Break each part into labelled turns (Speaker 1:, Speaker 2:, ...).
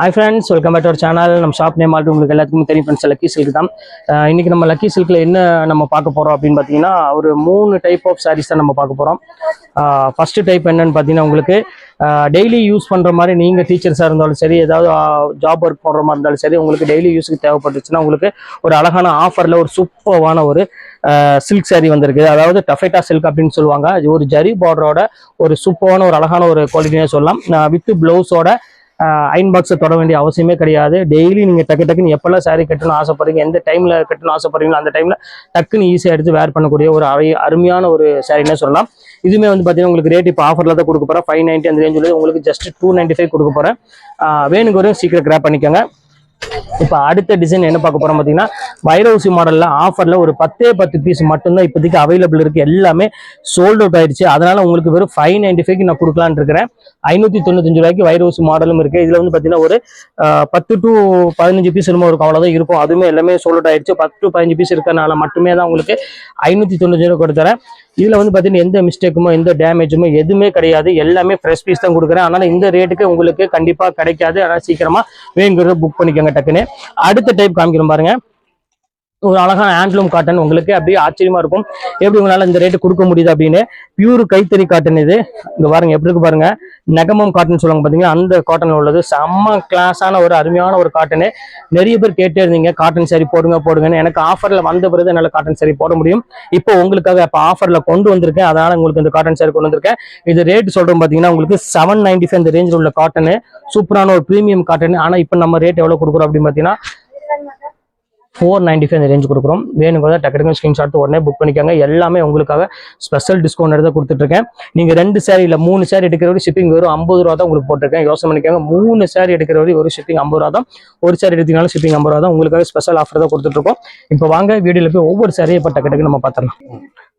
Speaker 1: Hi friends welcome back ஒரு channel நம்ம shop name ஆல்ட்டு உங்களுக்கு எல்லாத்துக்குமே தெரியும் ஃப்ரெண்ட்ஸ் லக்கி சில்க் தான். இன்றைக்கி நம்ம லக்கி சில்கில் என்ன நம்ம பார்க்க போகிறோம் அப்படின்னு பார்த்தீங்கன்னா ஒரு மூணு டைப் ஆஃப் சாரீஸ் தான் நம்ம பார்க்க போகிறோம் ஃபஸ்ட்டு டைப் என்னன்னு பார்த்தீங்கன்னா உங்களுக்கு டெய்லி யூஸ் பண்ணுற மாதிரி நீங்கள் டீச்சர்ஸாக இருந்தாலும் சரி ஏதாவது ஜாப் ஒர்க் பண்ணுற மாதிரி இருந்தாலும் சரி உங்களுக்கு டெய்லி யூஸுக்கு தேவைப்பட்டுச்சுன்னா உங்களுக்கு ஒரு அழகான ஆஃபரில் ஒரு சூப்பர்வான ஒரு சில்க் saree வந்திருக்கு. அதாவது டஃபேட்டா சில்க் அப்படின்னு சொல்லுவாங்க. இது ஒரு ஜரி பார்டரோட ஒரு சூப்பரான ஒரு அழகான ஒரு குவாலிட்டினே சொல்லலாம். வித்து ப்ளவுஸோட அயன் பாக்ஸை தொட வேண்டிய அவசியமே கிடையாது. டெய்லி நீங்கள் டக்கு டக்குன்னு எப்போல்லாம் saree கட்டணும்னு ஆசைப்படுறீங்க எந்த டைமில் கட்டணும்னு ஆசைப்படுறீங்களோ அந்த டைமில் டக்குன்னு ஈஸியாக எடுத்து வேர் பண்ணக்கூடிய ஒரு அவை அருமையான ஒரு சாரின்னே சொல்லலாம். இதுவுமே வந்து பார்த்தீங்கன்னா உங்களுக்கு ரேட் இப்போ ஆஃபரில் தான் கொடுக்க போகிறேன் ஃபைவ் நைன்ட்டி அந்த ரேஞ்சில் உங்களுக்கு ஜஸ்ட் டூ நைன்ட்டி ஃபைவ் கொடுக்க போகிறேன் வேணுங்க சீக்கிரம் கிராப் பண்ணிக்கோங்க. இப்போ அடுத்த டிசைன் என்ன பார்க்க போறோம் பார்த்தீங்கன்னா வைரவுசி மாடலில் ஆஃபரில் ஒரு பத்தே பத்து பீஸ் மட்டும்தான் இப்போதைக்கு அவைலபிள் இருக்கு. எல்லாமே சோல்ட் அவுட் ஆயிடுச்சு. அதனால உங்களுக்கு வெறும் ஃபைவ் நைன்டி ஃபைவ்க்கு நான் கொடுக்கலான்னு இருக்கிறேன். ஐநூற்றி தொண்ணூத்தஞ்சு ரூபாய்க்கு வைரவுசி மாடலும் இருக்கு. இதில் வந்து பார்த்தீங்கன்னா ஒரு பத்து டு பதினஞ்சு பீஸ் என்னமோ இருக்கும். அவ்வளோதான் இருக்கும். அதுவுமே எல்லாமே சோல்ட் அவுட் ஆயிடுச்சு. பத்து டு பதினஞ்சு பீஸ் இருக்கிறதுனால மட்டுமே தான் உங்களுக்கு ஐநூற்றி தொண்ணூத்தஞ்சு ரூபா கொடுத்துறேன். இதில் வந்து பார்த்தீங்கன்னா எந்த மிஸ்டேக்குமோ எந்த டேமேஜுமோ எதுவுமே கிடையாது. எல்லாமே ஃப்ரெஷ் பீஸ் தான் கொடுக்குறேன். அதனால இந்த ரேட்டுக்கு உங்களுக்கு கண்டிப்பாக கிடைக்காது. அதனால் சீக்கிரமா வேணுங்கிறத புக் பண்ணிக்கோங்க டக்குன்னு. அடுத்த டைப் காமிக்கிறோம் பாருங்க. ஒரு அழகான ஹேண்ட்லூம் காட்டன் உங்களுக்கு அப்படியே ஆச்சரியமா இருக்கும். எப்படி உங்களால இந்த ரேட்டு கொடுக்க முடியுது அப்படின்னு பியூர் கைத்தறி காட்டன் இது. இங்க பாருங்க எப்படி இருக்கு பாருங்க. நெகமம் காட்டன் சொல்லுவாங்க பாத்தீங்கன்னா அந்த காட்டன் உள்ளது. செம்ம கிளாஸான ஒரு அருமையான ஒரு காட்டனு நிறைய பேர் கேட்டே இருந்தீங்க காட்டன் saree போடுங்க போடுங்கன்னு. எனக்கு ஆஃபர்ல வந்த பிறகு என்னால் காட்டன் saree போட முடியும். இப்போ உங்களுக்காக இப்போ ஆஃபர்ல கொண்டு வந்திருக்கேன். அதனால உங்களுக்கு இந்த காட்டன் saree கொண்டு வந்திருக்கேன். இது ரேட் சொல்றோம் பாத்தீங்கன்னா உங்களுக்கு செவன் நைன்டி ஃபைவ் இந்த ரேஞ்சில் உள்ள காட்டனு சூப்பரான ஒரு ப்ரீமியம் காட்டன் ஆனா இப்போ நம்ம ரேட் எவ்வளவு கொடுக்குறோம் அப்படின்னு பாத்தீங்கன்னா ஃபோர் நைன்டி ஃபைவ் ரேஞ்ச் கொடுக்குறோம். வேணுங்கிறத டக்கு டக்குனு ஸ்க்ரீன்ஷாட் உடனே புக் பண்ணிக்கோங்க. எல்லாமே உங்களுக்காக ஸ்பெஷல் டிஸ்கவுண்ட் எடுத்து கொடுத்துட்ருக்கேன். நீங்கள் ரெண்டு சேரீ இல்லை மூணு சேரீ எடுக்கிற வரை ஷிப்பிங் வெறும் ஐம்பது ரூபா தான் உங்களுக்கு போட்டிருக்கேன். யோசனை பண்ணிக்கோங்க. மூணு சேரீ எடுக்கிற வரை ஒரு ஷிப்பிங் ஐம்பது ரூபா தான். ஒரு சேரீ எடுத்தீங்கனாலும் ஷிப்பிங் ஐம்பது ரூபா தான். உங்களுக்காக ஸ்பெஷல் ஆஃபர் தான் கொடுத்துட்ருக்கோம். இப்போ வாங்க வீடியோவில் போய் ஒவ்வொரு சேரீயை இப்போ டக்கு டக்குன்னு நம்ம பார்த்துடலாம்.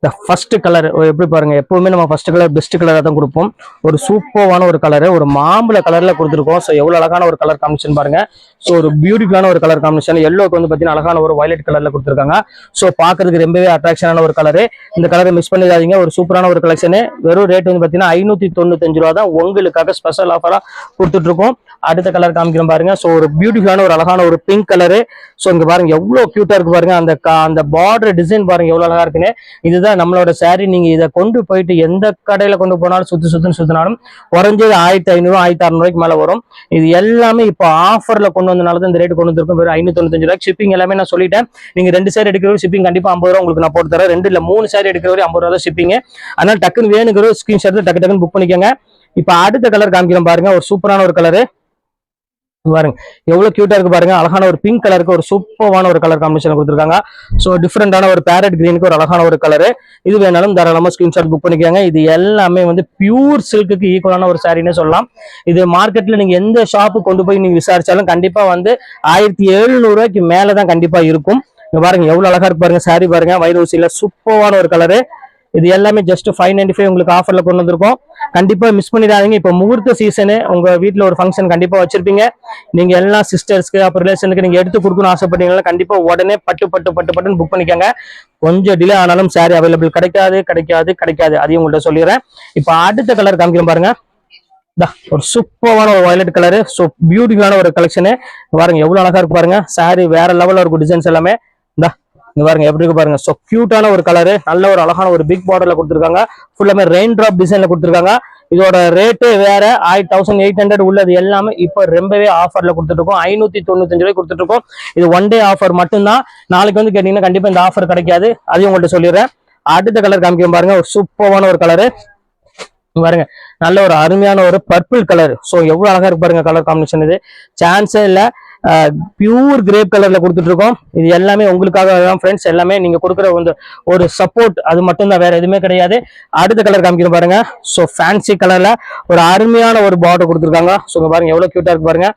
Speaker 1: இந்த ஃபர்ஸ்ட் கலர் எப்படி பாருங்க எப்பவுமே நம்ம ஃபர்ஸ்ட் கலர் பெஸ்ட் கலராக தான் கொடுப்போம். ஒரு சூப்பரான ஒரு கலரு ஒரு மாம்பழ கலர்ல கொடுத்துருக்கோம். ஸோ எவ்வளோ அழகான ஒரு கலர் காம்பினேஷன் பாருங்க. ஸோ ஒரு பியூட்டிஃபுல்லான ஒரு கலர் காம்பினேஷன் எல்லோக்கு வந்து பார்த்தீங்கன்னா அழகான ஒரு வயலட் கலர்ல கொடுத்துருக்காங்க. ஸோ பார்க்கறதுக்கு ரொம்பவே அட்ராக்ஷனான ஒரு கலரு இந்த கலரை மிஸ் பண்ணிடாதீங்க. ஒரு சூப்பரான ஒரு கலெக்ஷனு வெறும் ரேட் வந்து பார்த்தீங்கன்னா ஐநூத்தி தொண்ணூத்தஞ்சு ரூபா தான் உங்களுக்காக ஸ்பெஷல் ஆஃபராக கொடுத்துட்டு இருக்கோம் அடுத்த கலர் காமிக்கிறோம் பாருங்க. ஸோ ஒரு பியூட்டிஃபுல்லான ஒரு அழகான ஒரு பிங்க் கலரு ஸோ இங்க பாருங்க எவ்வளோ கியூட்டா இருக்கு பாருங்க. அந்த அந்த பார்டர் டிசைன் பாருங்க எவ்வளோ அழகா இருக்குன்னு. இதுதான் நம்மளோட saree நீங்க இதை கொண்டு போயிட்டு எந்த கடையில கொண்டு போனாலும் சுத்தி சுத்துன்னு சுத்தினாலும் குறைஞ்சது ஆயிரத்தி ஐநூறு ஆயிரத்தி அறுநூறுக்கு மேல வரும். இது எல்லாமே இப்போ ஆஃபர்ல கொண்டு வந்தனால தான் இந்த ரேட் கொண்டு வந்திருக்கும். வெறும் ஐநூத்தி தொண்ணூத்தஞ்சு ரூபாய் ஷிப்பிங் எல்லாமே நான் சொல்லிட்டேன். நீங்க ரெண்டு சேர் எடுக்கிற ஷிப்பிங் கண்டிப்பா ஐம்பது ரூபா உங்களுக்கு நான் போட்டு தரேன். ரெண்டு இல்ல மூணு சேர் எடுக்கிற வரை ஐம்பது ரூபா தான் ஷிப்பிங் அதனால டக்குன்னு வேணுங்கிற ஸ்கிரீன்ஷாட் டக்கு டக்குன்னு புக் பண்ணிக்கோங்க. இப்போ அடுத்த கலர் காமிக்கிறோம் பாருங்க. ஒரு சூப்பரான ஒரு கலரு பாருங்க. எவ்வளவு கியூட்டா இருக்கு பாருங்க. அழகான ஒரு பிங்க் கலருக்கு ஒரு சூப்பரான ஒரு கலர் காம்பினேஷன் கொடுத்துருக்காங்க. ஸோ டிஃப்ரெண்டான ஒரு பேரட் கிரீனுக்கு ஒரு அழகான ஒரு கலரு இது வேணாலும் தாராளமா ஸ்கிரீன்ஷாட் புக் பண்ணிக்கோங்க. இது எல்லாமே வந்து பியூர் சில்க்குக்கு ஈக்குவலான ஒரு சாரின்னு சொல்லலாம். இது மார்க்கெட்ல நீங்க எந்த ஷாப்பு கொண்டு போய் நீங்க விசாரிச்சாலும் கண்டிப்பா வந்து ஆயிரத்தி எழுநூறு ரூபாய்க்கு மேலதான் கண்டிப்பா இருக்கும். பாருங்க எவ்வளவு அழகா இருக்கு பாருங்க சாரி பாருங்க. வைரோசியில சூப்பரான ஒரு கலரு இது எல்லாமே ஜஸ்ட் ஃபைவ் நைன்டி ஃபைவ் உங்களுக்கு ஆஃபரில் கொண்டு வந்திருக்கோம். கண்டிப்பாக மிஸ் பண்ணிடாதீங்க. இப்போ முகூர்த்த சீசனு உங்கள் வீட்டில் ஒரு ஃபங்க்ஷன் கண்டிப்பாக வச்சிருப்பீங்க. நீங்கள் எல்லா சிஸ்டர்ஸ்க்கு அப்புறம் ரிலேஷனுக்கு நீங்கள் எடுத்து கொடுக்கணும்னு ஆசைப்பட்டீங்கன்னா கண்டிப்பாக உடனே பட்டு பட்டு பட்டு பட்டுன்னு புக் பண்ணிக்கோங்க. கொஞ்சம் டிலே ஆனாலும் சாரி அவைலபிள் கிடைக்காது கிடைக்காது கிடைக்காது. அதையும் உங்கள்ட்ட சொல்லிடுறேன். இப்போ அடுத்த கலர் காமிக்கிறேன் பாருங்க. ஒரு சூப்பரான ஒரு வயலட் கலரு ஸோ பியூட்டிஃபுல்லான ஒரு கலெக்ஷனு பாருங்க எவ்வளோ அழகாக இருக்கு பாருங்க. சாரி வேற லெவலில் இருக்கும் டிசைன்ஸ் எல்லாமே. இங்க பாருங்க எப்படி இருக்கு பாருங்க. ஸோ கியூட்டான ஒரு கலரு நல்ல ஒரு அழகான ஒரு பிக் பார்டர்ல கொடுத்துருக்காங்க. ஃபுல்லாமே ரெயின் டிராப் டிசைன்ல கொடுத்துருக்காங்க. இதோட ரேட்டு வேற ஆயிரத்தி தௌசண்ட் எயிட் ஹண்ட்ரட் உள்ளது எல்லாமே இப்போ ரொம்பவே ஆஃபர்ல கொடுத்துருக்கோம் ஐநூத்தி தொண்ணூத்தஞ்சு ரூபாய் கொடுத்துருக்கோம் இது ஒன் டே ஆஃபர் மட்டும்தான். நாளைக்கு வந்து கேட்டீங்கன்னா கண்டிப்பா இந்த ஆஃபர் கிடைக்காது. அதையும் உங்கள்ட்ட சொல்லிடுறேன். அடுத்த கலர் காமிக்கும் பாருங்க. ஒரு சூப்பரான ஒரு கலரு பாருங்க. நல்ல ஒரு அருமையான ஒரு பர்பிள் கலர் ஸோ எவ்வளவு அழகா இருக்கு பாருங்க கலர் காம்பினேஷன் இது. சான்ஸே இல்லை. பியூர் கிரேப் கலர்ல கொடுத்துட்டு இருக்கோம் இது எல்லாமே உங்களுக்காக தான் ஃப்ரெண்ட்ஸ் எல்லாமே நீங்க கொடுக்குற வந்து ஒரு சப்போர்ட் அது மட்டும் தான் வேற எதுவுமே கிடையாது. அடுத்த கலர் காமிக்கிறோம் பாருங்க. ஸோ ஃபேன்சி கலர்ல ஒரு அருமையான ஒரு பார்டர் கொடுத்துருக்காங்க. ஸோ பாருங்க எவ்வளவு கியூட்டா இருக்கு பாருங்க.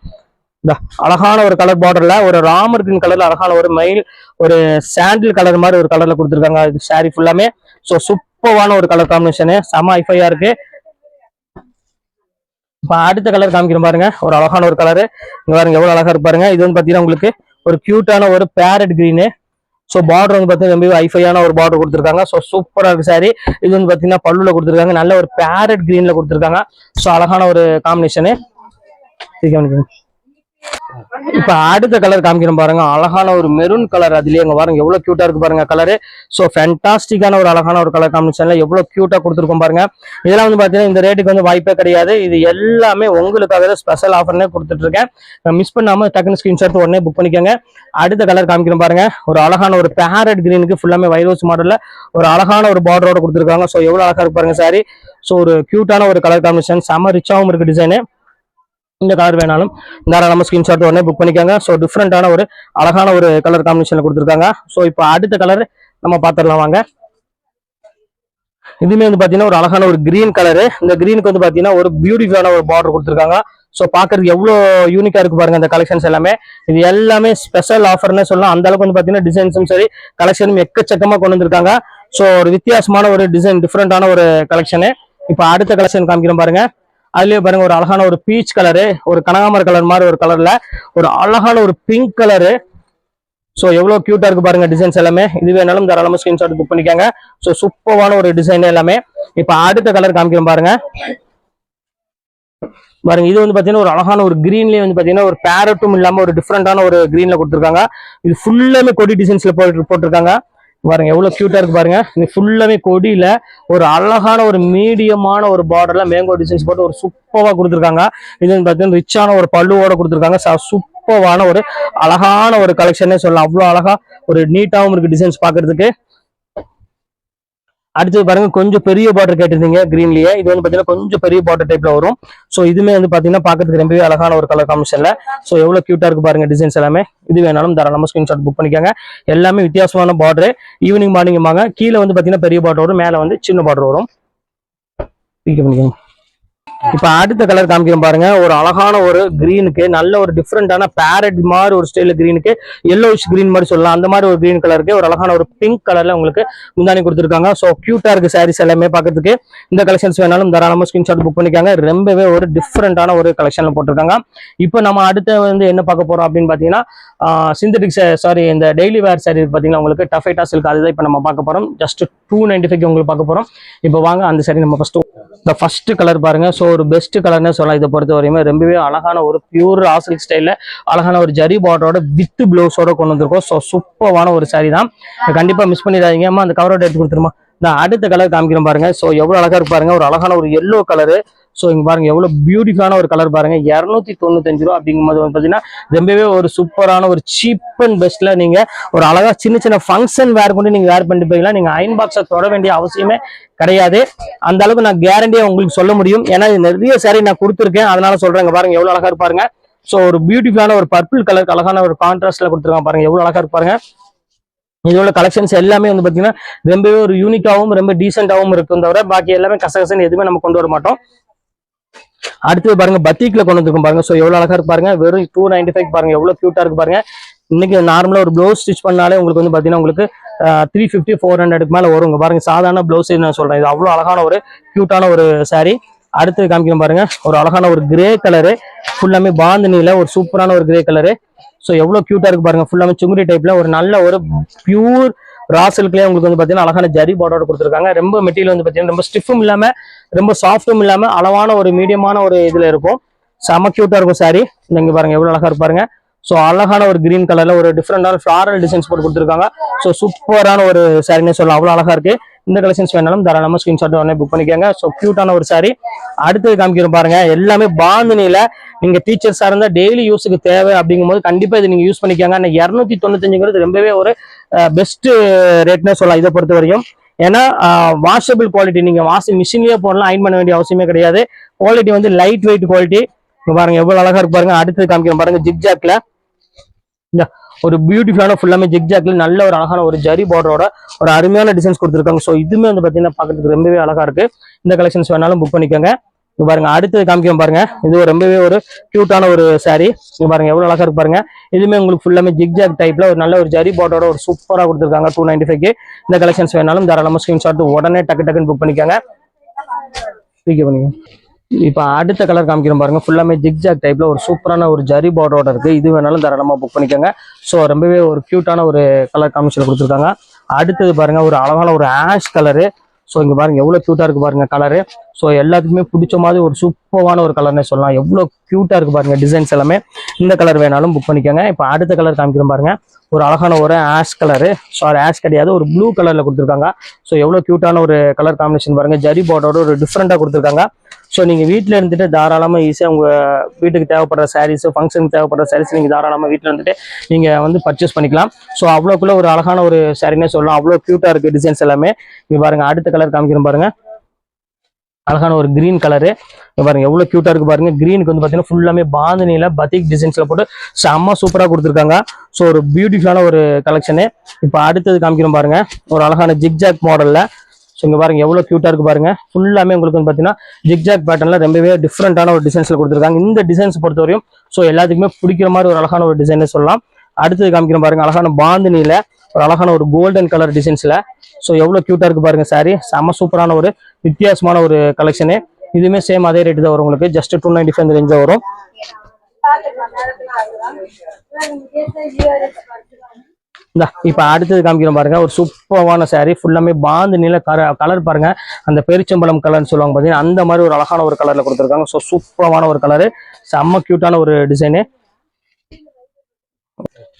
Speaker 1: இந்த அழகான ஒரு கலர் பார்டர்ல ஒரு ராமர் கிரீன் கலர்ல அழகான ஒரு மயில் ஒரு சாண்டில் கலர் மாதிரி ஒரு கலர்ல கொடுத்துருக்காங்க. இது சாரி ஃபுல்லாமே ஸோ சூப்பர்வான ஒரு கலர் காம்பினேஷனு செம ஐஃபையா இருக்கு. இப்போ அடுத்த கலர் காமிக்கிற பாருங்க. ஒரு அழகான ஒரு கலரு இங்க பாருங்க எவ்வளவு அழகா இருப்பாருங்க பாருங்க. இது வந்து பாத்தீங்கன்னா உங்களுக்கு ஒரு கியூட்டான ஒரு பேரட் கிரீனு ஸோ பார்டர் வந்து பார்த்தீங்கன்னா ரொம்ப ஐஃபையான ஒரு பார்டர் கொடுத்துருக்காங்க. ஸோ சூப்பராக இருக்கு சாரி இது வந்து பார்த்தீங்கன்னா பல்லுல கொடுத்துருக்காங்க. நல்ல ஒரு பேரட் கிரீன்ல கொடுத்துருக்காங்க. ஸோ அழகான ஒரு காம்பினேஷனு இப்ப அடுத்த கலர் காமிக்கிறோம் பாருங்க. அழகான ஒரு மெரூன் கலர் அதுலயே அங்க பாருங்க. எவ்வளவு கியூட்டா இருக்கு பாருங்க கலரு ஸோ ஃபேண்டாஸ்டிக்கான ஒரு அழகான ஒரு கலர் காம்பினேஷன்ல எவ்வளவு கியூட்டா கொடுத்துருக்கோம் பாருங்க. இதெல்லாம் வந்து பாத்தீங்கன்னா இந்த ரேட்டுக்கு வந்து வாய்ப்பே கிடையாது. இது எல்லாமே உங்களுக்காக ஸ்பெஷல் ஆஃபர்னே கொடுத்துட்டு இருக்கேன் மிஸ் பண்ணாம டக்குன்னு ஸ்கிரீன்ஷாட் உடனே புக் பண்ணிக்கோங்க. அடுத்த கலர் காமிக்கிறோம் பாருங்க. ஒரு அழகான ஒரு பேரட் கிரீனுக்கு ஃபுல்லாமே வைரோஸ் மாடல்ல ஒரு அழகான ஒரு பார்டரோட கொடுத்துருக்காங்க. ஸோ எவ்வளவு அழகா இருக்கு பாருங்க சாரி ஸோ ஒரு கியூட்டான ஒரு கலர் காம்பினேஷன் செம ரிச்சாவும் இருக்கு டிசைனு இந்த கலர் வேணாலும் தாராளமாக ஸ்கிரீன்ஷாட் உடனே புக் பண்ணிக்கோங்க. ஸோ டிஃப்ரெண்டான ஒரு அழகான ஒரு கலர் காம்பினேஷனில் கொடுத்துருக்காங்க. ஸோ இப்போ அடுத்த கலர் நம்ம பார்த்துடலாம் வாங்க. இதுமே வந்து பார்த்தீங்கன்னா ஒரு அழகான ஒரு கிரீன் கலரு இந்த கிரீனுக்கு வந்து பார்த்தீங்கன்னா ஒரு பியூட்டிஃபுல்லான ஒரு பார்டர் கொடுத்துருக்காங்க. ஸோ பார்க்கறதுக்கு எவ்வளோ யூனிக்காக இருக்கு பாருங்க இந்த கலெக்ஷன்ஸ் எல்லாமே. இது எல்லாமே ஸ்பெஷல் ஆஃபர்னே சொல்லலாம். அந்த அளவுக்கு வந்து பார்த்தீங்கன்னா டிசைன்ஸும் சரி கலெக்ஷனும் எக்கச்சக்கமாக கொண்டு வந்திருக்காங்க. ஸோ ஒரு வித்தியாசமான ஒரு டிசைன் டிஃப்ரெண்டான ஒரு கலெக்ஷனு இப்போ அடுத்த கலெக்ஷன் காமிக்கிறோம் பாருங்க. அதுலயே பாருங்க ஒரு அழகான ஒரு பீச் கலரு ஒரு கனகாமர கலர் மாதிரி ஒரு கலர்ல ஒரு அழகான ஒரு பிங்க் கலரு ஸோ எவ்வளோ கியூட்டா இருக்கு பாருங்க டிசைன்ஸ் எல்லாமே. இது வேணாலும் தாராளமாக ஸ்கிரீன்ஷாட் புக் பண்ணிக்காங்க. ஸோ சூப்பரான ஒரு டிசைன் எல்லாமே. இப்போ அடுத்த கலர் காமிக்கிறோம் பாருங்க. பாருங்க இது வந்து பாத்தீங்கன்னா ஒரு அழகான ஒரு கிரீன்லயே வந்து பாத்தீங்கன்னா ஒரு பேரட்டும் இல்லாம ஒரு டிஃப்ரெண்டான ஒரு கிரீன்ல கொடுத்துருக்காங்க. இது ஃபுல்லாமே கொடி டிசைன்ஸ்ல போட்டு போட்டிருக்காங்க. பாருங்க எவ்வளவு கியூட்டா இருக்கு பாருங்க. இது ஃபுல்லாவே கொடியில ஒரு அழகான ஒரு மீடியமான ஒரு பார்டர்ல மேங்கோ டிசைன்ஸ் போட்டு ஒரு சூப்பரா கொடுத்துருக்காங்க. இது பார்த்தீங்கன்னா ரிச்சான ஒரு பல்லுவோட கொடுத்துருக்காங்க. சூப்பரான ஒரு அழகான ஒரு கலெக்ஷனே சொல்லலாம். அவ்வளவு அழகா ஒரு நீட்டாவும் இருக்கு டிசைன்ஸ் பாக்குறதுக்கு. அடுத்தது பாருங்க கொஞ்சம் பெரிய பார்டர் கேட்டிருந்தீங்க கிரீன்லயே இது வந்து பாத்தீங்கன்னா கொஞ்சம் பெரிய பார்டர் டைப்ல வரும். ஸோ இதுமே வந்து பாத்தீங்கன்னா பாக்கிறதுக்கு ரொம்பவே அழகான ஒரு கலர் காம்பினேஷன்ல ஸோ எவ்வளவு கியூட்டா இருக்கு பாருங்க டிசைன்ஸ் எல்லாமே. இது வேணாலும் தாராளமா ஸ்கிரீன்ஷாட் புக் பண்ணிக்கோங்க. எல்லாமே வித்தியாசமான பார்டர் ஈவினிங் மார்னிங் வாங்க. கீழே வந்து பாத்தீங்கன்னா பெரிய பார்டர் வரும். மேல வந்து சின்ன பார்டர் வரும். பண்ணிக்கோங்க. இப்ப அடுத்த கலர் காமிக்கிறோம் பாருங்க. ஒரு அழகான ஒரு கிரீனுக்கு நல்ல ஒரு டிஃப்ரெண்டான பேரட் மாதிரி ஒரு ஸ்டைல கிரீனுக்கு எல்லோஷ் கிரீன் மாதிரி சொல்லலாம். அந்த மாதிரி ஒரு கிரீன் கலருக்கு ஒரு அழகான ஒரு பிங்க் கலர்ல உங்களுக்கு முந்தானி கொடுத்துருக்காங்க. ஸோ கியூட்டா இருக்கு சாரீஸ் எல்லாமே பார்க்கறதுக்கு. இந்த கலெக்ஷன்ஸ் வேணாலும் தாராளமா ஸ்கிரீன்ஷாட் புக் பண்ணிக்காங்க. ரொம்பவே ஒரு டிஃப்ரெண்டான ஒரு கலெக்ஷன்ல போட்டிருக்காங்க. இப்போ நம்ம அடுத்து வந்து என்ன பார்க்க போறோம் அப்படின்னு பாத்தீங்கன்னா சிந்தட்டிக் சாரி இந்த டெய்லி வேர் சாரி பாத்தீங்கன்னா உங்களுக்கு டஃபைட்டா சில்க் அதுதான் இப்போ நம்ம பார்க்க போறோம். ஜஸ்ட் டூ நைன்டி ஃபைவ் உங்களுக்கு பார்க்க போறோம். இப்போ வாங்க அந்த சாரி நம்ம ஃபர்ஸ்ட் இந்த ஃபர்ஸ்ட் கலர் பாருங்க. ஸோ ஒரு பெஸ்ட் கலர்னே சொல்லலாம். இதை பொறுத்த வரையுமே ரொம்பவே அழகான ஒரு பியூர் ஆசில்க் ஸ்டைலில் அழகான ஒரு ஜரி பார்டரோட வித் பிளவுஸோட கொண்டு வந்திருக்கோம். ஸோ சூப்பரான ஒரு சாரி தான். கண்டிப்பாக மிஸ் பண்ணிடாதீங்க. அம்மா அந்த கவரோட எடுத்து கொடுத்துருமா. நான் அடுத்த கலர் காமிக்கிறேன் பாருங்க. ஸோ எவ்வளோ அழகா இருக்கு பாருங்க. ஒரு அழகான ஒரு எல்லோ கலரு ஸோ இங்க பாருங்க எவ்வளவு பியூட்டிஃபுல்லான ஒரு கலர் பாருங்க. இரநூத்தி தொண்ணூத்தஞ்சு ரூபா அப்படிங்கும்போது வந்து பாத்தீங்கன்னா ரொம்பவே ஒரு சூப்பரான ஒரு சீப் அண்ட் பெஸ்ட்டில் நீங்கள் ஒரு அழகா சின்ன சின்ன ஃபங்க்ஷன் வேறு கொண்டு நீங்கள் வேர் பண்ணிட்டு போய்க்கலாம் நீங்கள் அயன் பாக்ஸை தொட வேண்டிய அவசியமே கிடையாது. அந்த அளவுக்கு நான் கேரண்டியாக உங்களுக்கு சொல்ல முடியும். ஏன்னா நிறைய சேரீ நான் கொடுத்துருக்கேன். அதனால சொல்றேன். பாருங்கள் பாருங்க அழகாக இருப்பாருங்க. ஸோ ஒரு பியூட்டிஃபுல்லான ஒரு பர்பிள் கலருக்கு அழகான ஒரு கான்ட்ராஸ்ட்ல கொடுத்துருக்காங்க பாருங்க. எவ்வளோ அழகாக இருப்பாருங்க. இதோட கலெக்ஷன்ஸ் எல்லாமே வந்து பாத்தீங்கன்னா ரொம்பவே ஒரு யூனிக்காகவும் ரொம்ப டீசெண்டாகவும் இருக்கும் தவிர பாக்கி எல்லாமே கசகசன்னு எதுவுமே நம்ம கொண்டு வர மாட்டோம். அடுத்தது பாருங்க பத்திக்ல கொண்டு வந்துருக்கும் பாருங்க. ஸோ எவ்வளவு அழகா இருக்கு பாருங்க. வெறும் டூ நைன்டி ஃபைவ் பாருங்க. எவ்வளவு கியூட்டா இருக்கு பாருங்க. இன்னைக்கு நார்மலா ஒரு ப்ளவுஸ் ஸ்டிச் பண்ணாலே உங்களுக்கு வந்து பாத்தீங்கன்னா உங்களுக்கு த்ரீ ஃபிஃப்டி ஃபோர் ஹண்ட்ரடுக்கு மேலே வருங்க பாருங்க சாதாரண ப்ளவுஸ் நான் சொல்றேன். இது அவ்வளோ அழகான ஒரு கியூட்டான ஒரு சாரீ அடுத்தது காமிக்கணும் பாருங்க. ஒரு அழகான ஒரு கிரே கலரு ஃபுல்லாமே பாந்தினில ஒரு சூப்பரான ஒரு கிரே கலரு ஸோ எவ்வளோ கியூட்டா இருக்கு பாருங்க. ஃபுல்லாமே சுங்குடி டைப்ல ஒரு நல்ல ஒரு பியூர் ராசலுக்குள்ளே உங்களுக்கு வந்து பார்த்தீங்கன்னா அழகான ஜரி பார்டர் கொடுத்துருக்காங்க. ரொம்ப மெட்டீரியல் வந்து பார்த்தீங்கன்னா ரொம்ப ஸ்டிஃபும் இல்லாமல் ரொம்ப சாஃப்ட்டும் இல்லாமல் அளவான ஒரு மீடியமான ஒரு இதில் இருக்கும். செம க்யூட்டாக இருக்கும் சாரி நீங்கள் பாருங்கள் எவ்வளோ அழகாக இருப்பாருங்க. ஸோ அழகான ஒரு கிரீன் கலர்ல ஒரு டிஃப்ரெண்டான ஃபிளாரல் டிசைன்ஸ் போட்டு கொடுத்துருக்காங்க. ஸோ சூப்பரான ஒரு சாரினே சொல்லலாம். அவ்வளோ அழகா இருக்கு. இந்த கலெக்ஷன்ஸ் வேணாலும் தாராளமாக ஸ்கிரீன்ஷாட் உடனே புக் பண்ணிக்கோங்க. ஸோ க்யூட்டான ஒரு சாரி அடுத்தது காமிக்கிறோம் பாருங்க. எல்லாமே பாந்தினியில நீங்க டீச்சர்ஸா இருந்தா டெய்லி யூஸுக்கு தேவை அப்படிங்கும்போது கண்டிப்பா இது நீங்க யூஸ் பண்ணிக்கோங்க. ஆனால் இரநூத்தி தொண்ணூத்தஞ்சுங்கிறது ரொம்பவே ஒரு பெஸ்ட் ரேட்னே சொல்லலாம் இதை பொறுத்த வரைக்கும் ஏன்னா வாஷபிள் குவாலிட்டி நீங்க வாஷிங் மிஷின்லயே போடலாம். அயன் பண்ண வேண்டிய அவசியமே கிடையாது. குவாலிட்டி வந்து லைட் வெயிட் குவாலிட்டி பாருங்க எவ்வளவு அழகா இருக்கு பாருங்க. அடுத்தது காமிக்கிறோம் பாருங்க ஜிக்ஜாக்ல இந்த ஒரு பியூட்டிஃபுல்லான ஃபுல்லாமே ஜிக்ஜாக்ல நல்ல ஒரு அழகான ஒரு ஜரி பார்டரோட ஒரு அருமையான டிசைன்ஸ் கொடுத்துருக்காங்க. ஸோ இதுவுமே வந்து பார்த்தீங்கன்னா பார்க்கறதுக்கு ரொம்பவே அழகா இருக்கு. இந்த கலெக்ஷன்ஸ் வேணாலும் புக் பண்ணிக்கோங்க. இங்க பாருங்க அடுத்தது காமிக்கும் பாருங்க. இது ரொம்பவே ஒரு கியூட்டான ஒரு சாரி இங்க பாருங்க எவ்வளவு அழகா இருக்கு பாருங்க. இதுவுமே உங்களுக்கு ஃபுல்லாமே ஜிக்ஜாக் டைப்ல ஒரு நல்ல ஒரு ஜரி பார்டரோட ஒரு சூப்பரா கொடுத்துருக்காங்க. டூ நைன்டி ஃபைவ் இந்த கலெக்ஷன்ஸ் வேணாலும் தாராளமா ஸ்கிரீன்ஷாட் உடனே டக்கு டக்குன்னு புக் பண்ணிக்கோங்க. பிகே பண்ணிக்கோங்க. இப்போ அடுத்த கலர் காமிக்கிறோம் பாருங்க. ஃபுல்லாமே ஜிக்ஜாக் டைப்ல ஒரு சூப்பரான ஒரு ஜரி பார்டரோட இருக்கு. இது வேணாலும் தாராளமா புக் பண்ணிக்கோங்க. ஸோ ரொம்பவே ஒரு கியூட்டான ஒரு கலர் காமிஷன் கொடுத்துருக்காங்க. அடுத்தது பாருங்க ஒரு அழகான ஒரு ஆஷ் கலரு ஸோ இங்க பாருங்க எவ்வளவு கியூட்டா இருக்கு பாருங்க கலரு ஸோ எல்லாத்துக்குமே பிடிச்ச மாதிரி ஒரு சூப்பரான ஒரு கலர்னே சொல்லலாம். எவ்வளோ க்யூட்டாக இருக்கு பாருங்க டிசைன்ஸ் எல்லாமே. இந்த கலர் வேணாலும் புக் பண்ணிக்கோங்க. இப்போ அடுத்த கலர் காமிக்கிறோம் பாருங்க. ஒரு அழகான ஒரு ஆஷ் கலரு சாரி ஆஷ் கிடையாது ஒரு ப்ளூ கலரில் கொடுத்துருக்காங்க. ஸோ எவ்வளோ க்யூட்டான ஒரு கலர் காம்பினேஷன் பாருங்க. ஜரி பார்டரோட ஒரு டிஃப்ரெண்ட்டாக கொடுத்துருக்காங்க. ஸோ நீங்கள் வீட்டில் இருந்துட்டு தாராளமாக ஈஸியாக உங்கள் வீட்டுக்கு தேவைப்படுற சாரீஸ் ஃபங்க்ஷனுக்கு தேவைப்படுற சாரீஸ் நீங்கள் தாராளமாக வீட்டில் இருந்துட்டு நீங்கள் வந்து பர்ச்சேஸ் பண்ணிக்கலாம். ஸோ அவ்வளோக்குள்ளே ஒரு அழகான ஒரு சாரினே சொல்லலாம். அவ்வளோ க்யூட்டாக இருக்குது டிசைன்ஸ் எல்லாமே. இங்க பாருங்கள் அடுத்த கலர் காமிக்கிறோம் பாருங்க. அழகான ஒரு கிரீன் கலரு பாருங்க எவ்வளவு கியூட்டா இருக்கு பாருங்க. கிரீனுக்கு வந்து பாத்தீங்கன்னா ஃபுல்லாமே பாந்தனியில் பத்திக் டிசைன்ஸ்ல போட்டு செம்ம சூப்பரா கொடுத்துருக்காங்க. ஸோ ஒரு பியூட்டிஃபுல்லான ஒரு கலெக்ஷனு இப்போ அடுத்தது காமிக்கிறோம் பாருங்க. ஒரு அழகான ஜிக்ஜாக் மாடல்ல ஸோ இங்க பாருங்க எவ்வளவு கியூட்டா இருக்கு பாருங்க. ஃபுல்லாமே உங்களுக்கு வந்து பாத்தீங்கன்னா ஜிக்ஜாக் பேட்டர்ன்ல ரொம்பவே டிஃப்ரெண்டான ஒரு டிசைன்ஸ்ல கொடுத்துருக்காங்க. இந்த டிசைன்ஸ் பொறுத்தவரையும் ஸோ எல்லாத்துக்குமே பிடிக்கிற மாதிரி ஒரு அழகான ஒரு டிசைன் சொல்லலாம். அடுத்தது காமிக்கிறோம் பாருங்க அழகான பாந்தினியில ஒரு அழகான ஒரு கோல்டன் கலர் டிசைன்ஸ்ல ஸோ எவ்வளோ கியூட்டா இருக்கு பாருங்க சாரி செம்ம சூப்பரான ஒரு வித்தியாசமான ஒரு கலெக்ஷனு இதுவுமே சேம் அதே ரேட்டு தான் வரும் உங்களுக்கு. Just two ninety five range வரும். இந்த இப்போ அடுத்தது காமிக்கிறோம் பாருங்க. ஒரு சூப்பரான saree. ஃபுல்லாமே பாந்து நில கலர் பாருங்க. அந்த பெருச்சம்பழம் கலர்னு சொல்லுவாங்க பார்த்தீங்கன்னா அந்த மாதிரி ஒரு அழகான ஒரு கலர்ல கொடுத்துருக்காங்க. ஸோ சூப்பரான ஒரு கலரு செம்ம கியூட்டான ஒரு டிசைனு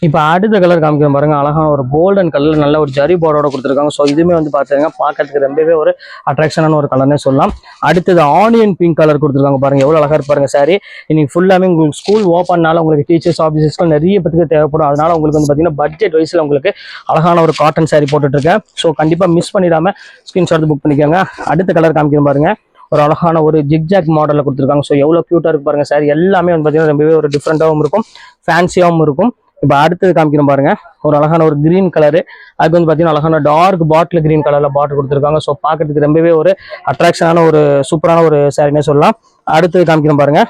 Speaker 1: இப்போ அடுத்த கலர் காமிக்கிற பாருங்க அழகான ஒரு கோல்டன் கலர் நல்ல ஒரு ஜரி போர்டோட கொடுத்துருக்காங்க. ஸோ இதுவுமே வந்து பார்த்தீங்கன்னா பார்க்கறதுக்கு ரொம்பவே ஒரு அட்ராக்ஷனான ஒரு கலர்னே சொல்லலாம். அடுத்தது ஆனியன் பிங்க் கலர் கொடுத்துருக்காங்க பாருங்க எவ்வளோ அழகாக இருப்பாருங்க சாரி இன்னைக்கு ஃபுல்லாமே உங்களுக்கு ஸ்கூல் ஓப்பன்னால உங்களுக்கு டீச்சர்ஸ் ஆஃபீஸர்ஸ்க்கு நிறைய பேருக்கு தேவைப்படும். அதனால உங்களுக்கு வந்து பார்த்தீங்கன்னா பட்ஜெட் வைஸில் உங்களுக்கு அழகான ஒரு காட்டன் சாரி போட்டுட்ருக்கேன். ஸோ கண்டிப்பாக மிஸ் பண்ணிடாம ஸ்கிரீன்ஷாட் புக் பண்ணிக்கோங்க. அடுத்த கலர் காமிக்கிறோம் பாருங்க ஒரு அழகான ஒரு ஜிக்ஜாக் மாடலில் கொடுத்துருக்காங்க. ஸோ எவ்வளோ க்யூட்டாக இருக்கு பாருங்க சார் எல்லாமே வந்து பார்த்தீங்கன்னா ரொம்பவே ஒரு டிஃப்ரெண்ட்டாகவும் இருக்கும் ஃபேன்சியாகவும் இருக்கும். இப்போ அடுத்தது காமிக்கிறோம் பாருங்க. ஒரு அழகான ஒரு கிரீன் கலரு அதுக்கு வந்து பார்த்தீங்கன்னா அழகான டார்க் பாட்டில் கிரீன் கலரில் பாட்டில் கொடுத்துருக்காங்க. ஸோ பார்க்கறதுக்கு ரொம்பவே ஒரு அட்ராக்ஷனான ஒரு சூப்பரான ஒரு சாரினே சொல்லலாம். அடுத்தது காமிக்கிறோம் பாருங்க.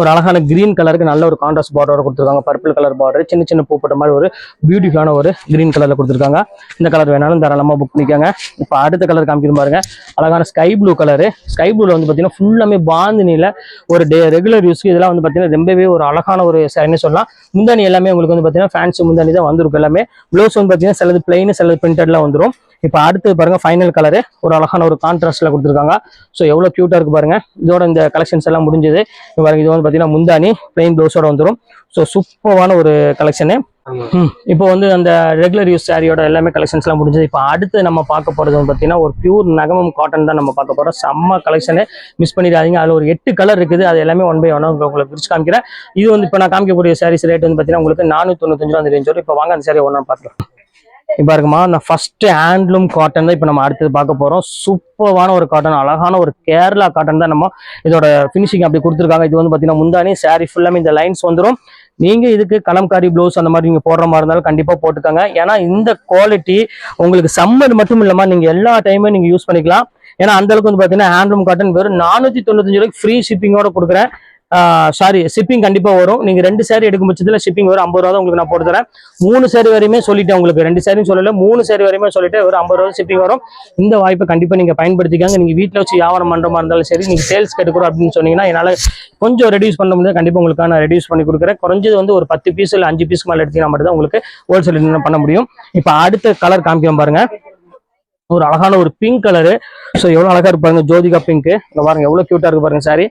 Speaker 1: ஒரு அழகான கிரீன் கலருக்கு நல்ல ஒரு கான்ட்ராஸ்ட் பார்டர் கொடுத்துருக்காங்க. பர்பிள் கலர் பார்டர் சின்ன சின்ன பூ போட்ட மாதிரி ஒரு பியூட்டிஃபுல்லான ஒரு கிரீன் கலர்ல கொடுத்துருக்காங்க. இந்த கலர் வேணாலும் தாராளமாக புக் பண்ணிக்கோங்க. இப்போ அடுத்த கலர் காமிக்கிற பாருங்க. அழகான ஸ்கை ப்ளூ கலரு ஸ்கை ப்ளூல வந்து பார்த்தீங்கன்னா ஃபுல்லாமே பாந்தினியில் ஒரு டே ரெகுலர் யூஸ்க்கு இதெல்லாம் வந்து பார்த்தீங்கன்னா ரொம்பவே ஒரு அழகான ஒரு சாரின்னு சொல்லலாம்? முந்தானி எல்லாமே உங்களுக்கு வந்து பார்த்தீங்கன்னா ஃபேன்சி முந்தானி தான் வந்திருக்கும். எல்லாமே ப்ளவுஸ் வந்து பார்த்தீங்கன்னா சிலது பிளைன் சிலது பிரிண்டட்லாம் வந்துடும் இப்போ அடுத்து பாருங்க ஃபைனல் கலரு ஒரு அழகான ஒரு கான்ட்ராஸ்ட்ல கொடுத்துருக்காங்க. ஸோ எவ்வளோ க்யூட்டாக இருக்கு பாருங்க. இதோட இந்த கலெக்ஷன்ஸ் எல்லாம் முடிஞ்சது. பாருங்க இது வந்து பார்த்தீங்கன்னா முந்தானி பிளைன் ப்ளவுஸோட வந்துடும் ஸோ சூப்பரான ஒரு கலெக்ஷனு இப்போ வந்து அந்த ரெகுலர் யூஸ் சாரியோட எல்லாமே கலெக்ஷன்ஸ்லாம் முடிஞ்சது. இப்போ அடுத்து நம்ம பார்க்க போகிறது வந்து பார்த்தீங்கன்னா ஒரு பியூர் நகமம் காட்டன் தான் நம்ம பார்க்க போகிறோம் செம்ம கலெக்ஷனு மிஸ் பண்ணிடாதீங்க. அதில் ஒரு எட்டு கலர் இருக்குது. அது எல்லாமே ஒன் பை ஒன் உங்களுக்கு பிரிச்சு காமிக்கிறேன். இது வந்து இப்போ நான் காமிக்கக்கூடிய சாரீஸ் ரேட் வந்து பார்த்தீங்கன்னா உங்களுக்கு நானூற்றி தொண்ணூத்தஞ்சு ரூபா அந்த ரேஞ்ச் வரும் இப்போ வாங்க அந்த சாரி ஒன்றா பார்க்கலாம் இப்போ இருக்குமா அந்த ஃபஸ்ட்டு ஹேண்ட்லூம் காட்டன் தான் இப்போ நம்ம அடுத்தது பார்க்க போகிறோம் சூப்பரான ஒரு காட்டன் அழகான ஒரு கேரளா காட்டன் தான் நம்ம இதோட ஃபினிஷிங் அப்படி கொடுத்துருக்காங்க. இது வந்து பார்த்தீங்கன்னா முந்தானி சாரி ஃபுல்லாமே இந்த லைன்ஸ் வந்துடும் நீங்கள் இதுக்கு கலம்காரி ப்ளவுஸ் அந்த மாதிரி நீங்கள் போடுற மாதிரி இருந்தாலும் கண்டிப்பாக போட்டுக்கோங்க. ஏன்னா இந்த குவாலிட்டி உங்களுக்கு சம்மர் மட்டும் இல்லாமல் நீங்கள் எல்லா டைமும் நீங்கள் யூஸ் பண்ணிக்கலாம். ஏன்னா அந்த அளவுக்கு வந்து பார்த்தீங்கன்னா ஹேண்ட்லூம் காட்டன் வெறும் நானூற்றி தொண்ணூத்தஞ்சு ரூபாய்க்கு ஃப்ரீ ஷிப்பிங்கோட கொடுக்குறேன். சாரி ஷிப்பிங் கண்டிப்பாக வரும். நீங்கள் ரெண்டு சேரீ எடுக்கும் பட்சத்தில் ஷிப்பிங் வரும் ஐம்பது ரூபா தான் உங்களுக்கு நான் போட்டு தரேன். மூணு சேரீ வரையுமே சொல்லிட்டேன் உங்களுக்கு. ரெண்டு சேரீயும் சொல்லலை மூணு சேரீ வரையுமே சொல்லிட்டு ஒரு ஐம்பது ரூபா ஷிப்பிங் வரும். இந்த வாய்ப்பை கண்டிப்பாக நீங்கள் பயன்படுத்திக்காங்க. நீங்கள் வீட்டில் வச்சு வியாபாரம் பண்ணுறமா இருந்தாலும் சரி நீங்கள் சேல்ஸ் எடுக்கிறோம் அப்படின்னு சொன்னீங்கன்னா என்னால் கொஞ்சம் ரெடியூஸ் பண்ண முடியாது. கண்டிப்பாக உங்களுக்கு நான் ரெடியூஸ் பண்ணி கொடுக்குறேன். குறைஞ்சது வந்து ஒரு பத்து பீஸ் இல்லை அஞ்சு பீஸ் மேலே எடுத்தீங்கன்னா மட்டும் தான் உங்களுக்கு ஹோல்சேல் பண்ண முடியும். இப்போ அடுத்த கலர் காமிக்கிறோம் பாருங்கள் ஒரு அழகான ஒரு பிங்க் கலரு ஸோ எவ்வளோ அழகாக இருப்பாருங்க ஜோதிகா பிங்க்கு இங்கே பாருங்கள் எவ்வளோ க்யூட்டாக இருக்கு பாருங்கள் சாரி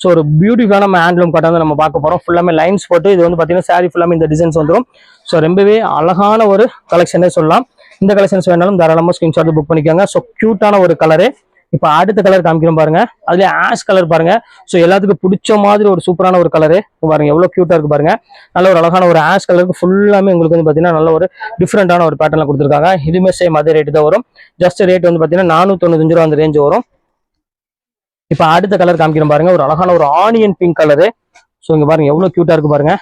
Speaker 1: ஸோ ஒரு பியூட்டிஃபுல்லான நம்ம ஹேண்ட்லூம் கட்டை வந்து நம்ம பார்க்க போகிறோம் ஃபுல்லாமே லைன்ஸ் போட்டு இது வந்து பார்த்தீங்கன்னா சாரி ஃபுல்லாமே இந்த டிசைன்ஸ் வந்துடும் ஸோ ரொம்பவே அழகான ஒரு கலெக்ஷனே சொல்லலாம். இந்த கலெக்ஷன்ஸ் வேணாலும் தாராளமாக ஸ்கிரீன்ஷாட் புக் பண்ணிக்கோங்க. ஸோ க்யூட்டான ஒரு கலரு இப்போ அடுத்த கலர் காமிக்கிறோம் பாருங்க. அதுல ஆஷ் கலர் பாருங்க. ஸோ எல்லாத்துக்கும் பிடிச்ச மாதிரி ஒரு சூப்பரான ஒரு கலரு பாருங்க எவ்வளோ க்யூட்டா இருக்கு பாருங்க. நல்ல ஒரு அழகான ஒரு ஆஷ் கலருக்கு ஃபுல்லாமே உங்களுக்கு வந்து பார்த்தீங்கன்னா நல்ல ஒரு டிஃப்ரெண்டான ஒரு பேட்டர்ல கொடுத்துருக்காங்க. இதுவுமே சேம் அதே ரேட்டு தான் வரும். ஜஸ்ட் ரேட் வந்து பார்த்தீங்கன்னா நானூற்றி தொண்ணூத்தஞ்சு ரூபா அந்த ரேஞ்ச் வரும். இப்போ அடுத்த கலர் காமிக்கிறோம் பாருங்க. ஒரு அழகான ஒரு ஆனியன் பிங்க் கலரு ஸோ இங்க பாருங்க எவ்வளவு கியூட்டா இருக்கு பாருங்க.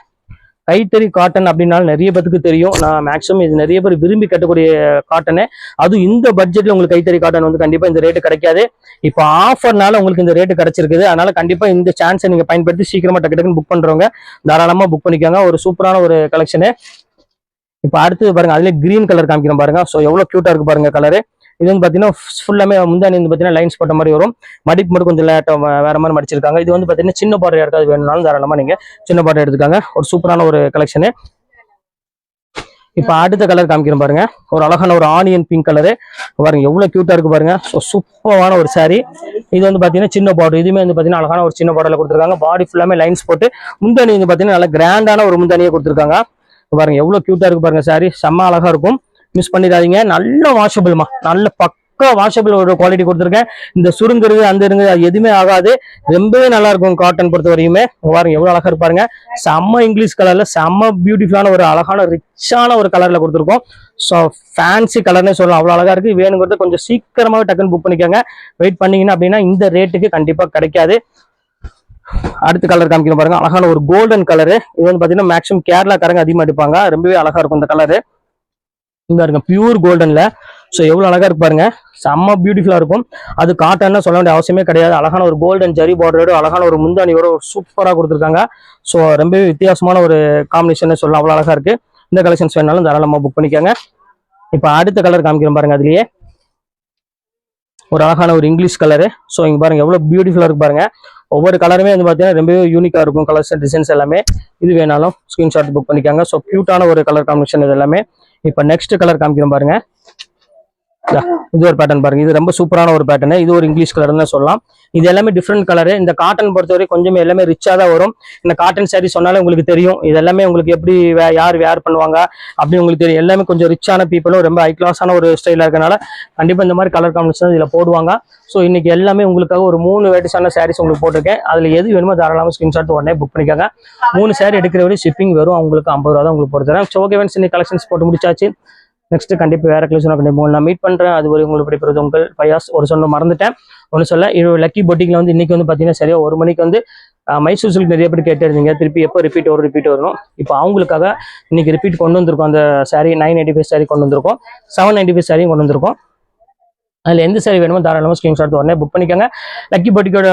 Speaker 1: கைத்தறி காட்டன் அப்படின்னாலும் நிறைய பேருக்கு தெரியும். நான் மேக்ஸிமம் இது நிறைய பேர் விரும்பி கட்டக்கூடிய காட்டனு அதுவும் இந்த பட்ஜெட்ல உங்களுக்கு கைத்தறி காட்டன் வந்து கண்டிப்பா இந்த ரேட்டு கிடைக்காது. இப்போ ஆஃபர்னால உங்களுக்கு இந்த ரேட்டு கிடைச்சிருக்குது. அதனால கண்டிப்பா இந்த சான்ஸை நீங்க பயன்படுத்தி சீக்கிரமா டக்கு டக்குன்னு புக் பண்றவங்க தாராளமா புக் பண்ணிக்கோங்க. ஒரு சூப்பரான ஒரு கலெக்ஷனு இப்போ அடுத்து பாருங்க அதுல கிரீன் கலர் காமிக்கிறோம் பாருங்க. ஸோ எவ்வளவு கியூட்டா இருக்கு பாருங்க கலரு இது வந்து பார்த்தீங்கன்னா ஃபுல்லாமே முந்தானி வந்து பார்த்தீங்கன்னா லைன்ஸ் போட்ட மாதிரி வரும். மடிப்பு மட்டும் கொஞ்சம் லேட்டாக வேற மாதிரி மடிச்சிருக்காங்க. இது வந்து பார்த்தீங்கன்னா சின்ன பார்டர் யாருக்காவது வேணும்னாலும் தாராளமாக நீங்கள் சின்ன பார்டர் எடுத்துக்காங்க. ஒரு சூப்பரான ஒரு கலெக்ஷனு இப்போ அடுத்த கலர் காமிக்கிறேன் பாருங்க. ஒரு அழகான ஒரு ஆனியன் பிங்க் கலரு பாருங்க எவ்வளோ க்யூட்டாக இருக்கு பாருங்க. ஸோ சூப்பரான ஒரு saree. இது வந்து பார்த்தீங்கன்னா சின்ன பார்டர் இதுவுமே வந்து பார்த்தீங்கன்னா அழகான ஒரு சின்ன பாடலில் கொடுத்துருக்காங்க. பாடி ஃபுல்லாமே லைன்ஸ் போட்டு முந்தானி வந்து பார்த்தீங்கன்னா நல்லா கிராண்டான ஒரு முந்தானியை கொடுத்துருக்காங்க. பாருங்க எவ்வளோ க்யூட்டாக இருக்கு பாருங்க சாரி செம்ம அழகாக இருக்கும். மிஸ் பண்ணிடாதீங்க. நல்ல வாஷபிள்மா நல்ல பக்கா வாஷபிள் ஒரு குவாலிட்டி கொடுத்துருக்கேன். இந்த சுருங்குறது அந்த இருங்குது அது எதுவுமே ஆகாது. ரொம்பவே நல்லா இருக்கும் காட்டன் பொறுத்த வரையுமே. பாருங்க எவ்வளோ அழகா இருப்பாருங்க செம்ம இங்கிலீஷ் கலர்ல செம்ம பியூட்டிஃபுல்லான ஒரு அழகான ரிச்சான ஒரு கலர்ல கொடுத்துருக்கோம். ஸோ ஃபேன்சி கலர்னே சொல்லலாம். அவ்வளோ அழகாக இருக்குது வேணுங்கிறது கொஞ்சம் சீக்கிரமாகவே டக்குன்னு புக் பண்ணிக்கோங்க. வெயிட் பண்ணீங்கன்னா அப்படின்னா இந்த ரேட்டுக்கு கண்டிப்பாக கிடைக்காது. அடுத்த கலர் காமிக்கணும் பாருங்க. அழகான ஒரு கோல்டன் கலரு இது வந்து பார்த்தீங்கன்னா மேக்ஸிமம் கேரளாக்காரங்க அதிகமாக எடுப்பாங்க. ரொம்பவே அழகாக இருக்கும் இந்த கலரு இந்த இருக்க பியூர் கோல்டன்ல ஸோ எவ்வளோ அழகா இருக்கு பாருங்க. செம்ம பியூட்டிஃபுல்லா இருக்கும். அது காட்டன்னா சொல்ல வேண்டிய அவசியமே கிடையாது. அழகான ஒரு கோல்டன் ஜரி பார்டரோட அழகான ஒரு முந்தானியோட சூப்பரா கொடுத்துருக்காங்க. ஸோ ரொம்பவே வித்தியாசமான ஒரு காம்பினேஷன் சொல்லலாம். அவ்வளோ அழகா இருக்கு. இந்த கலெக்ஷன்ஸ் வேணாலும் தாராளமா புக் பண்ணிக்கோங்க. இப்போ அடுத்த கலர் காமிக்கிறேன் பாருங்க அதுலயே. ஒரு அழகான ஒரு இங்கிலீஷ் கலரு ஸோ இங்க பாருங்க எவ்வளவு பியூட்டிஃபுல்லா இருக்கு பாருங்க. ஒவ்வொரு கலருமே வந்து பார்த்தீங்கன்னா ரொம்பவே யூனிக்கா இருக்கும். கலர்ஸ் டிசைன்ஸ் எல்லாமே. இது வேணாலும் ஸ்கிரீன்ஷாட் புக் பண்ணிக்காங்க. ஸோ க்யூட்டான ஒரு கலர் காம்பினேஷன் இது எல்லாமே. இப்போ நெக்ஸ்ட் கலர் காமிக்கிறோம் பாருங்க. இது ஒரு பேட்டர்ன் பாருங்க. இது ரொம்ப சூப்பரான ஒரு பேட்டர்னு இது ஒரு இங்கிலீஷ் கலர்னு சொல்லலாம். இது எல்லாமே டிஃப்ரெண்ட் கலரு இந்த காட்டன் பொறுத்தவரை கொஞ்சம் எல்லாமே ரிச்சா தான் வரும். இந்த காட்டன் சாரீ சொன்னாலே உங்களுக்கு தெரியும். இது எல்லாமே உங்களுக்கு எப்படி வே- யார் வேர் பண்ணுவாங்க அப்படி உங்களுக்கு தெரியும். எல்லாமே கொஞ்சம் ரிச்சான பீப்புளும் ரொம்ப ஹை கிளாஸான ஒரு ஸ்டைலாக இருக்கனால கண்டிப்பா இந்த மாதிரி கலர் காம்பினேஷன் இதுல போடுவாங்க. ஸோ இன்னைக்கு எல்லாமே உங்களுக்காக ஒரு மூணு வேட்டிஸான சாரீஸ் உங்களுக்கு போட்டிருக்கேன். அதுல எது வேணுமோ தாராளமாக ஸ்கிரீன்ஷாட் உடனே புக் பண்ணிக்கோங்க. மூணு சாரீ எடுக்கிற வரை ஷிப்பிங் வரும் உங்களுக்கு ஐம்பது ரூபா தான் உங்களுக்கு போட்டு தரேன். ஸோ ஓகே இன்னைக்கு கலெக்ஷன்ஸ் போட்டு முடிச்சாச்சு. நெக்ஸ்ட் கண்டிப்பா வேற கலெக்ஷன் கண்டிப்பாக உங்களை நான் மீட் பண்ணுறேன் அது வரை உங்களுக்கு பிடிப்பது உங்கள் பயாஸ். ஒரு சொல்ல மறந்துட்டேன். ஒன்று சொல்ல இது லக்கி பொட்டிக்ல வந்து இன்னைக்கு வந்து பாத்தீங்கன்னா சரியா ஒரு மணிக்கு வந்து மைசூர் சில்க் நிறைய பேர் கேட்டிருந்தீங்க திருப்பி எப்போ ரிப்பீட் வரும் ரிப்பீட் வரணும். இப்போ அவங்களுக்காக இன்னைக்கு ரிப்பீட் கொண்டு வந்திருக்கோம். அந்த sari nine eighty five saree கொண்டு வந்திருக்கோம். செவன் நைன்டி ஃபைவ் saree கொண்டு வந்திருக்கோம். அதில் எந்த சேரீ வேணுமோ தாராளமாக ஸ்க்ரீன்ஷாட் உடனே புக் பண்ணிக்கோங்க. லக்கி பட்டிக்கோட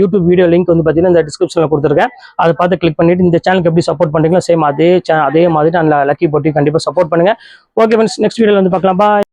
Speaker 1: யூடியூப் வீடியோ லிங்க் வந்து பார்த்தீங்கன்னா இந்த டிஸ்கிரிப்ஷனில் கொடுத்துருக்கேன். அதை பார்த்து கிளிக் பண்ணிட்டு இந்த சேனலுக்கு எப்படி சப்போர்ட் பண்ணுறீங்களோ சேம் அதே அதே மாதிரி நான் லக்கி பட்டி கண்டிப்பாக சப்போர்ட் பண்ணுங்க. ஓகே ஃப்ரெண்ட்ஸ் நெக்ஸ்ட் வீடியோவில் வந்து பார்க்கலாம். பாய்